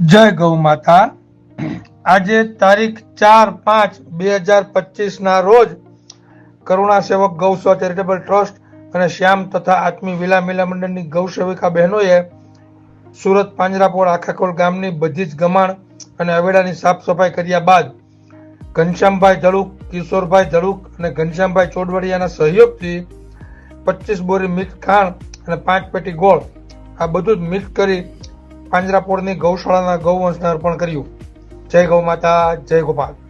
જય ગૌ માતા. આજે તારીખ ચાર પાંચ બે હજાર પચીસના રોજ કરુણા સેવક ગૌસ્વ ચેરિટેબલ ટ્રસ્ટ અને શ્યામ તથા આત્મી વિલા મિલા મંડળની ગૌ સેવિકા બહેનોએ સુરત પાંજરાપોળ આખાકોલ ગામની બધી જ ગમાણ અને અવેડાની સાફ સફાઈ કર્યા બાદ ઘનશ્યામભાઈ ધડુક, કિશોરભાઈ ધડુક અને ઘનશ્યામભાઈ ચોડવડિયાના સહયોગથી પચીસ બોરી મિક્સ ખાણ અને પાંચ પેટી ગોળ આ બધું જ મિક્સ કરી પાંજરાપોળની ગૌશાળાના ગૌવંશને અર્પણ કર્યું. જય ગૌ માતા જય ગોપાલ.